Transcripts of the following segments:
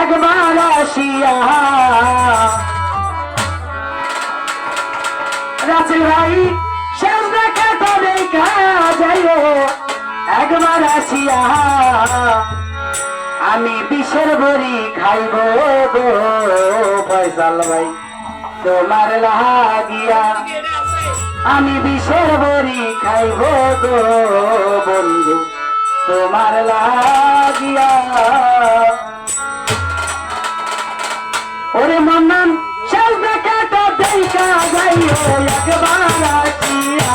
একবার আসিয়া। রাসেল ভাই শেষ দেখা যাইও একবার আসিয়া। আমি বিষের বড়ি খাইব গো ফয়সাল ভাই। তোমার লাগিয়া আমি বিষের বড়ি খাইব গো বন্ধু। তোমার লাগিয়া ওরে মন্নন শেষ দেখাটা দেখা যাইও একবার আসিয়া।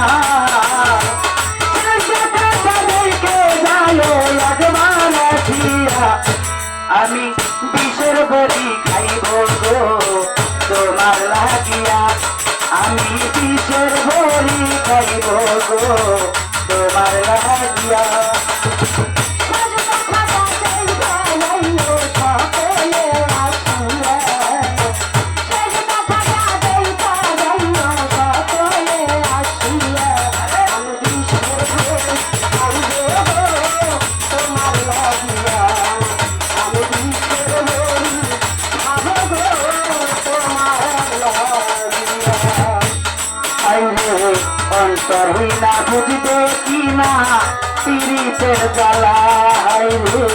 শেষ দেখাটা দেখে যাইও একবার আসিয়া। আমি বিষের বড়ি খাইব গো, তোমার লাগিয়া আমি অন্তরহীনা বুঝিতে কি না? পীড়িতের জ্বালা রে।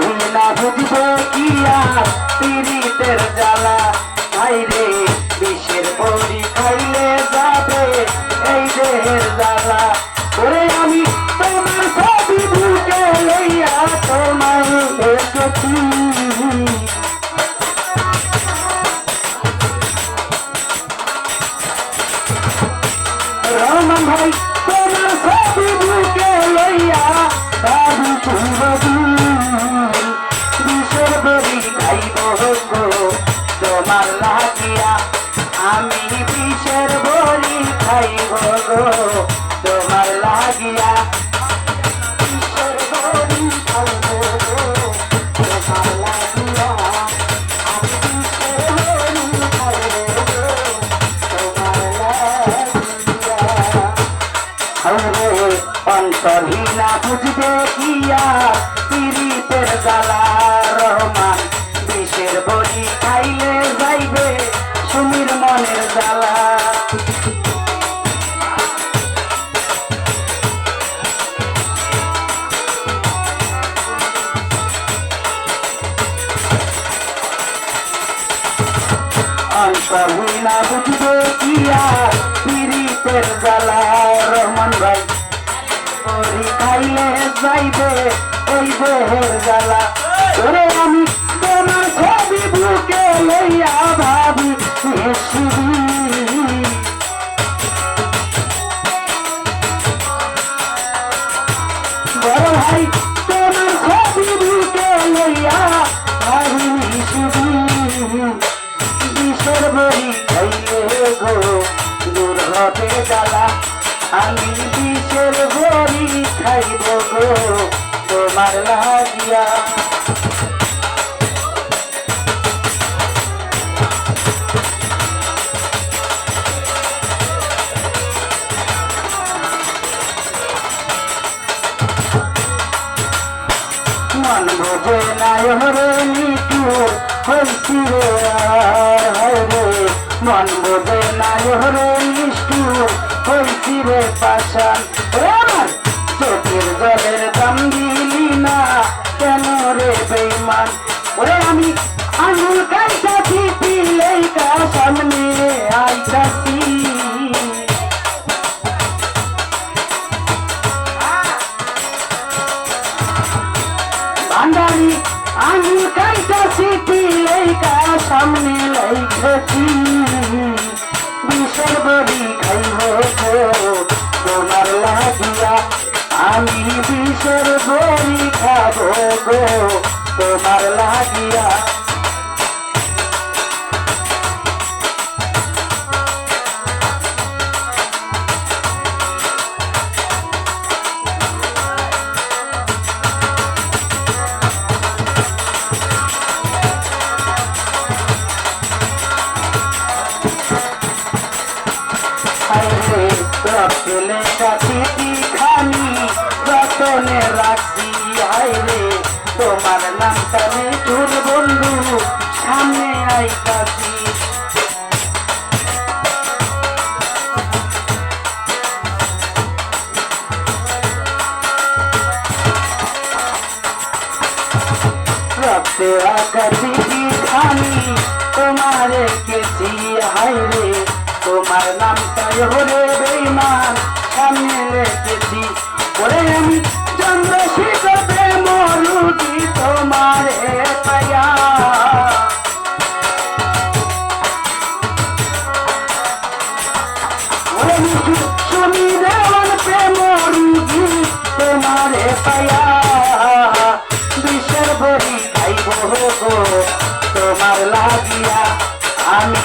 হইলা বুঝিতে কি আর? পীড়িতের জ্বালা খাইব গো তোমার লাগিয়া আমি বিষের বড়ি খাইব গো তোমার লাগিয়া অন্তরহীনা বুঝবে কিয়া পীড়িতের জ্বালা রহমান বিষের বড়ি খাইলে যাইবে সুমির মনের জ্বালা। অন্তরহীনা বুঝবে কিয়া পীড়িতের জ্বালা। রহমান ভাই খাইলে যাইবে ওই দেহের জ্বালা। হবে জ্বালা, আমি বিষের বড়ি খাইব গো, তোমার লাগিয়া। মন নাই হরে নিটুর হইছি রে মন নাই হরে হইছি রে পাশান আমি বিষের বড়ি খাব গো। তোমার লাগিয়া রাখছি তোমার নামটা নিঠুর বন্ধু সামনে খানি তোমারে কেছি হায় তোমার নামটা হরে বেইমান তুমি দেওয়ান প্রেম রুজি তোমারে পায়া। বিশ্বের বড়ি খাইব তোমার লাগিয়া আমি